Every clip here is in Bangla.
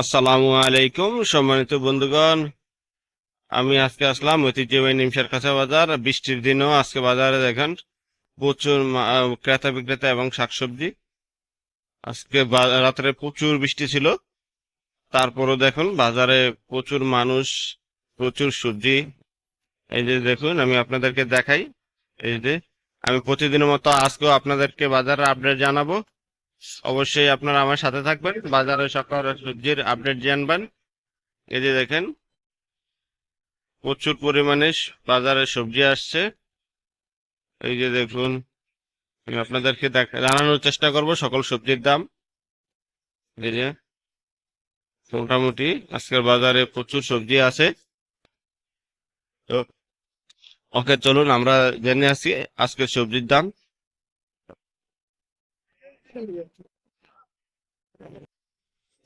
আসসালামু আলাইকুম, সম্মানিত বন্ধুগণ। আমি আজকে আসলাম ঐতিহ্যবাহী নিমসার কাঁচা বাজার। বৃষ্টির দিনও আজকে বাজারে দেখেন, প্রচুর ক্রেতা বিক্রেতা এবং শাকসবজি। আজকে রাত্রে প্রচুর বৃষ্টি ছিল। তারপরও দেখুন, বাজারে প্রচুর মানুষ, প্রচুর সবজি। এই যে দেখুন, আমি আপনাদেরকে দেখাই। এই যে, আমি প্রতিদিনের মতো আজকেও আপনাদেরকে বাজারের আপডেট জানাব। অবশ্যই আপনারা আমার সাথে থাকবেন। বাজারে সকাল সবজির আপডেট জানবেন এই যে দেখেন, প্রচুর পরিমাণে বাজারে সবজি আসছে। এই যে দেখুন, আমি আপনাদেরকে জানানোর চেষ্টা করব সকল সবজির দাম। এই যে, মোটামুটি আজকের বাজারে প্রচুর সবজি আছে। তো, ওকে, চলুন আমরা জেনে আসি আজকের সবজির দাম।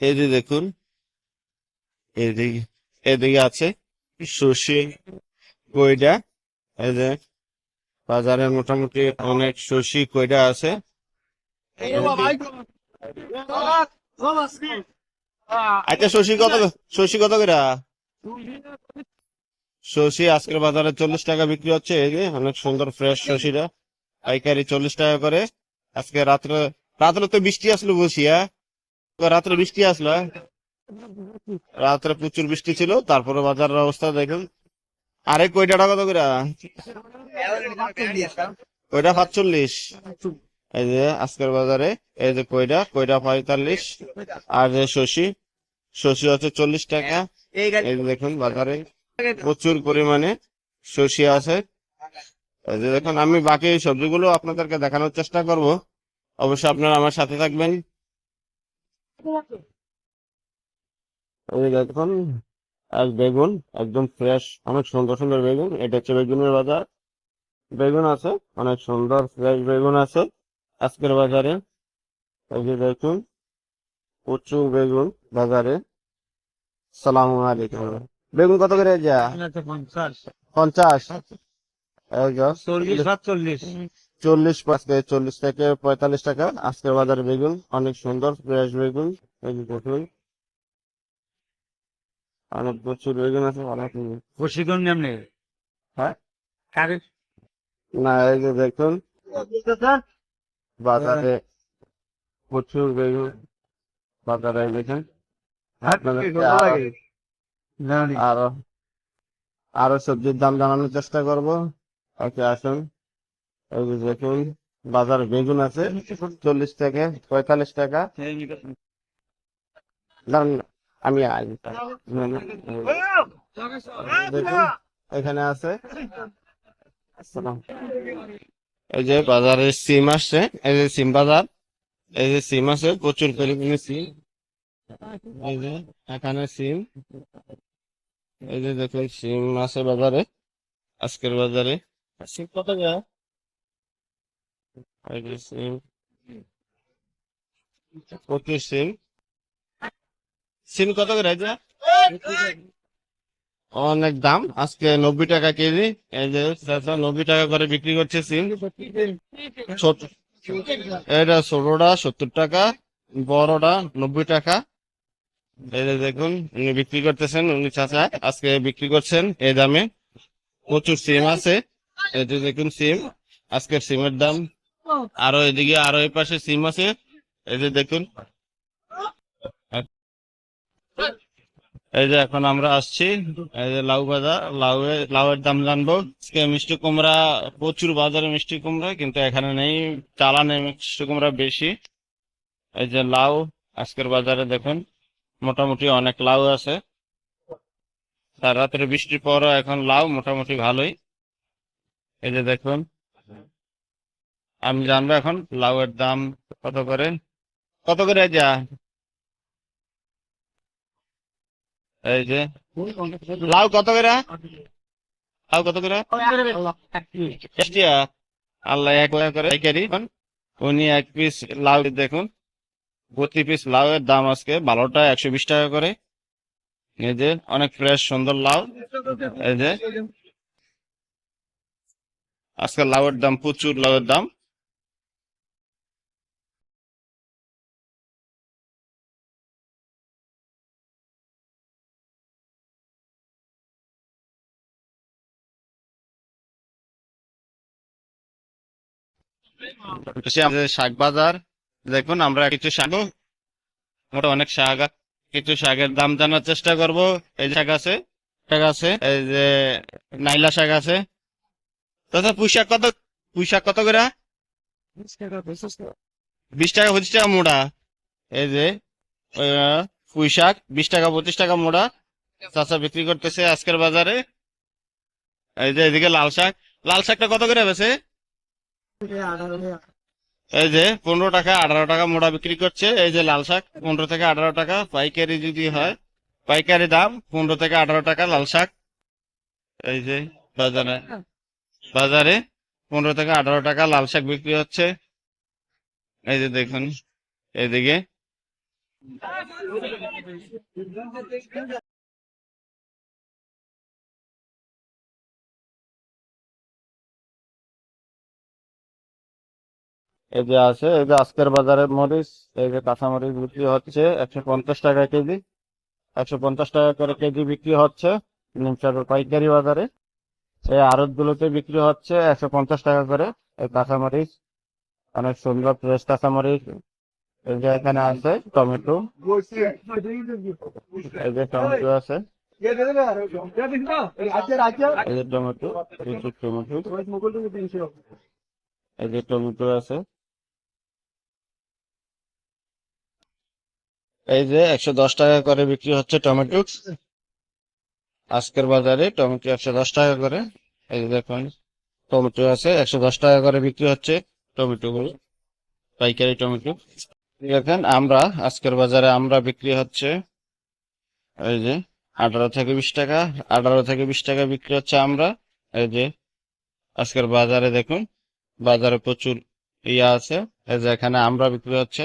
এই যে দেখুন, এদিকে এদিকে আছে সুশি কইডা এই যে বাজারে মোটামুটি অনেক সুশি কইডা আছে। আচ্ছা শশী কত শশী আজকের বাজারে চল্লিশ টাকা বিক্রি হচ্ছে, এই যে অনেক সুন্দর ফ্রেশ শশীরা পাইকারি চল্লিশ টাকা করে। আজকে রাত্রে রাত্রে তো বৃষ্টি আসলো বসি তো রাত্রে বৃষ্টি আসলো হ্যাঁ? রাত্রে প্রচুর বৃষ্টি ছিল, তারপরে বাজারের অবস্থা দেখুন। আরে কয়টা টাকা কত করে কয়টা? সাতচল্লিশ। এই যে আজকের বাজারে, এই যে কয়টা? কয়টা? পঁয়তাল্লিশ। আর যে শশী শশী হচ্ছে চল্লিশ টাকা। এই দেখুন বাজারে প্রচুর পরিমাণে শশী আছে। এই যে দেখুন, আমি বাকি সবজিগুলো আপনাদেরকে দেখানোর চেষ্টা করব। অবশ্যই আপনারা আমার সাথে থাকবেন। দেখুন এক বেগুন একদম ফ্রেশ অনেক সুন্দর সুন্দর বেগুন। এটা হচ্ছে বেগুনের বাজার। বেগুন আছে অনেক সুন্দর ফ্রেশ বেগুন আছে আজকের বাজারে। দেখুন প্রচুর বেগুন বাজারে। সালাম আলাইকুম। বেগুন কত করে যা? পঞ্চাশ। চল্লিশ সাতচল্লিশ। চল্লিশ পাঁচকে চল্লিশ থেকে পঁয়তাল্লিশ টাকা। আজকের বাজারে বেগুন অনেক সুন্দর ফ্রেশ বেগুন। এই অনেক প্রচুর বেগুন আছে অনেক প্রশিক্ষণ নেমনে হ্যাঁ? না এই যে দেখুন। বাজারে প্রচুর বেগুন। বাজারে দেখেন। আরো- আরও আরও সবজির দাম জানানোর চেষ্টা করব। ওকে আসুন। দেখুন, বাজারে বেগুন আছে, চল্লিশ থেকে পঁয়তাল্লিশ টাকা। আমি এখানে আছে। এই যে বাজারে সিম আসছে, এই যে সিম বাজার, এই যে সিম আছে, প্রচুর পরিমাণে সিম। এই যে এখানে সিম। এই যে দেখুন, সিম আছে বাজারে, আজকের বাজারে। সিম কত করে যে সিম সিম কত করে অনেক দাম। আজকে নব্বই টাকা কেজি। নব্বই টাকা করে বিক্রি করছে সিম এটা ষোলোটা, সত্তর টাকা। বড়টা নব্বই টাকা। দেখুন, উনি বিক্রি করতেছেন, উনি চাচা আজকে বিক্রি করছেন এই দামে। প্রচুর সিম আছে। যে দেখুন, সিম। আজকের সিমের দাম আরও এদিকে আরও এই পাশে সিম আছে। এই যে দেখুন। এই যে এখন আমরা আসছি। এই যে লাউ বাজার লাউ লাউয়ের দাম জানব। মিষ্টি কুমড়া, প্রচুর বাজারে মিষ্টি কুমড়া, কিন্তু এখানে নেই। চালানে মিষ্টি কুমড়া বেশি। এই যে লাউ, আজকের বাজারে দেখুন। মোটামুটি অনেক লাউ আছে। তার রাত্রে বৃষ্টির পরও এখন লাউ মোটামুটি ভালোই। এই যে দেখুন। আমি জানব এখন লাউয়ের দাম কত করে? কত করে যা? এই যে, লাউ কত করে? লাউ কত করে? আল্লাহ এক করে পাইকারি উনি এক পিস লাউ দেখুন, প্রতি পিস লাউ এর দাম আজকে বারোটা একশো বিশ টাকা করে। এই যে, অনেক ফ্রেশ সুন্দর লাউ। এই যে, আজকে লাউয়ের দাম, প্রচুর লাউয়ের দাম। আমাদের শাক বাজার দেখুন আমরা কিছু শাক মোটা অনেক শাক কিছু শাকের দাম জানার চেষ্টা করব। এই যে শাক আছে শাক আছে এই যে নাইলা শাক আছে। তথা পুঁইশাক কত পুঁইশাক কত করে? বিশ টাকা পঁচিশ টাকা। মোড়া। এই যে আহ, পুঁই শাক বিশ টাকা পঁচিশ টাকা মোড়া। চাচা বিক্রি করতেছে আজকের বাজারে। এই যে এদিকে লাল শাক লাল শাকটা কত করে বেছে এই যে পনেরো টাকা, আঠারো টাকা মোড়া বিক্রি করছে। এই যে লাল শাক, পনেরো থেকে আঠারো টাকা। পাইকারি যদি হয়, পাইকারি দাম পনেরো থেকে আঠারো টাকা লাল শাক। এই যে বাজারে বাজারে পনেরো থেকে আঠারো টাকা লাল শাক বিক্রি হচ্ছে। এই যে দেখুন, এদিকে। এই যে আছে, এই যে আজকের বাজারে মরিচ, এই যে কাঁচা মরিচ বিক্রি হচ্ছে একশো পঞ্চাশ টাকা কেজি। একশো পঞ্চাশ টাকা করে কেজি বিক্রি হচ্ছে নিমসার পাইকারি বাজারে। এই আড়ত গুলোতে বিক্রি হচ্ছে একশো পঞ্চাশ টাকা করে। এই কাঁচা মরিচ, অনেক সুন্দর, ফ্রেশ কাঁচা মরিচ। এই যে এখানে আছে টমেটো। এই যে টমেটো আছে। এই যে টমেটো টমেটো। এই যে টমেটো আছে। এই যে একশো দশ টাকা করে বিক্রি হচ্ছে টমেটো। আজকের বাজারে টমেটো একশো দশ টাকা করে। এই যে দেখুন টমেটো আছে একশো দশ টাকা করে বিক্রি হচ্ছে টমেটো গুলো পাইকারি টমেটো। দেখেন আমরা আজকের বাজারে আমরা বিক্রি হচ্ছে এই যে আঠারো থেকে বিশ টাকা আঠারো থেকে বিশ টাকা বিক্রি হচ্ছে আমরা। এই যে আজকের বাজারে দেখুন বাজারে প্রচুর ইয়া আছে। এই যে এখানে আমরা বিক্রি হচ্ছে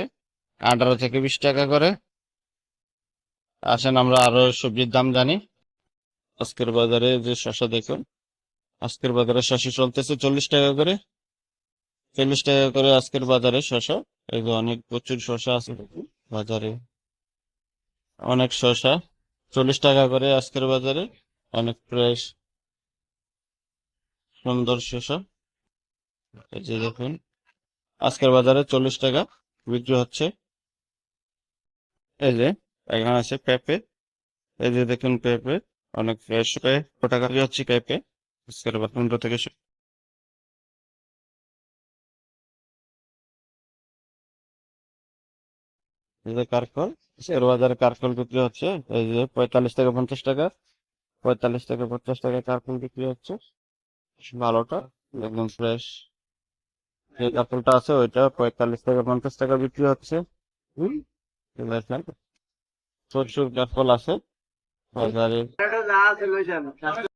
আঠারো থেকে বিশ টাকা করে। আসেন, আমরা আরও সবজির দাম জানি। আজকের বাজারে যে শশা দেখুন, আজকের বাজারে শশা চলতেছে চল্লিশ টাকা করে। চল্লিশ টাকা করে আজকের বাজারে শশা এই যে অনেক প্রচুর শশা আছে বাজারে অনেক শশা চল্লিশ টাকা করে আজকের বাজারে অনেক ফ্রেশ সুন্দর শশা এই যে দেখুন, আজকের বাজারে চল্লিশ টাকা বিক্রি হচ্ছে। এই যে এখানে আছে পেঁপে এই যে দেখুন পেঁপে অনেক ফ্রেশ কত টাকা হচ্ছে পেঁপে আজকের পনেরো থেকে কারকল আজকের বাজারে কারকল বিক্রি হচ্ছে, এই যে পঁয়তাল্লিশ থেকে পঞ্চাশ টাকা, পঁয়তাল্লিশ থেকে পঞ্চাশ টাকা কারকল বিক্রি হচ্ছে, ভালোটা, একদম ফ্রেশ যে কাপড়টা আছে, ওইটা পঁয়তাল্লিশ থেকে পঞ্চাশ টাকা বিক্রি হচ্ছে। প্রচুর কাপড় আছে। বাজারে।